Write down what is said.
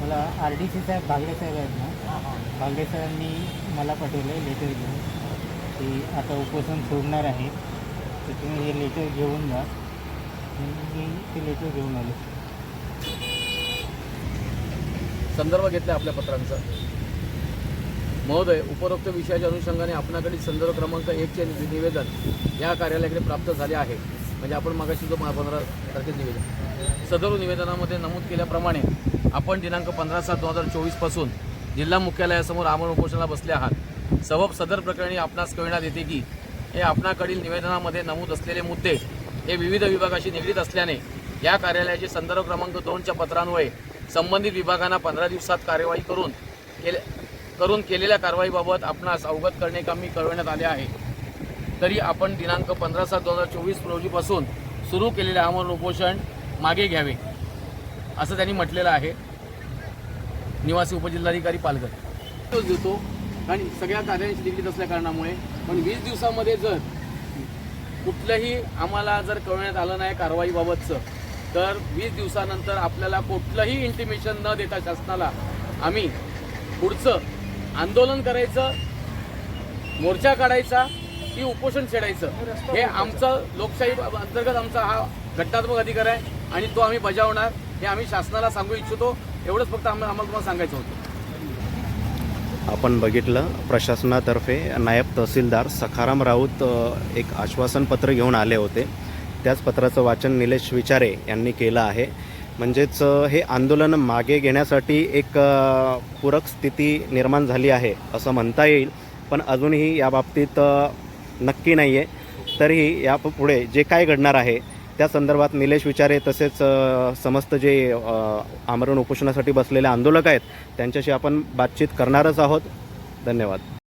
मला R D C saheb Bhagde saheb आहेत ना भागडे साहेबांनी मला पाठवलं आहे लेटर घेऊन. की आता उपोषण सोडणार आहे. तर तुम्ही हे लेटर घेऊन जा. मी ते लेटर घेऊन आलो. संदर्भ घेतला आपल्या पत्रांचा. महोदय उपरोक्त विषयाच्या अनुषंगाने आपणाकडील संदर्भ क्रमांक एकचे निवेदन या कार्यालयाकडे प्राप्त झाले आहे. म्हणजे आपण मागाशी जो पंधरा तारखेचं निवेदन. सदर निवेदनामध्ये नमूद केल्याप्रमाणे आपण दिनांक पंधरा सात दोन हजार चोवीसपासून जिल्हा मुख्यालयासमोर आमरण उपोषणाला बसले आहात. सबब सदर प्रकरणी आपणास कळण्यात येते की हे आपणाकडील निवेदनामध्ये नमूद असलेले मुद्दे हे विविध विभागाशी निगडीत असल्याने या कार्यालयाचे संदर्भ क्रमांक दोनच्या पत्रान्वये संबंधित विभागांना पंधरा दिवसात कार्यवाही करून केले करून केलेल्या कारवाईबाबत आपणास अवगत करणे कामी कळवण्यात आले आहे. तरी आपण दिनांक पंधरा सात दोन हजार चोवीस रोजीपासून सुरू केलेले आमरण उपोषण मागे घ्यावे. असं त्यांनी म्हटलेलं आहे. निवासी उपजिल्हाधिकारी पालघर. तोच देतो आणि सगळ्या कार्यांशी निगडीत असल्या कारणामुळे पण वीस दिवसामध्ये जर कुठलंही आम्हाला जर कळवण्यात आलं नाही कारवाईबाबतचं तर वीस दिवसानंतर आपल्याला कुठलंही इंटिमेशन न देता शासनाला आम्ही पुढचं आंदोलन करायचं मोर्चा काढायचा की उपोषण छेडायचं हे आमचं लोकशाही अंतर्गत आमचा हा घटनात्मक अधिकार आहे आणि तो आम्ही बजावणार. हे आम्ही शासनाला सांगू इच्छितो. एवढंच फक्त आम्हाला आम्हाला तुम्हाला सांगायचं होतं. आपण बघितलं प्रशासनातर्फे नायब तहसीलदार सखाराम राऊत एक आश्वासनपत्र घेऊन आले होते. त्याच पत्राचं वाचन निलेश विचारे यांनी केलं आहे. म्हणजेच हे आंदोलन मागे घेण्यासाठी एक पूरक स्थिती निर्माण झाली आहे असं म्हणता येईल. पण अजूनही या बाबतीत नक्की नाही आहे तरीही या पुढे जे काय घडणार आहे त्या संदर्भात निलेश विचारे तसेच समस्त जे आमरण उपोषणासाठी बसलेले आंदोलक आहेत त्यांच्याशी आपण बातचीत करणारच आहोत. धन्यवाद.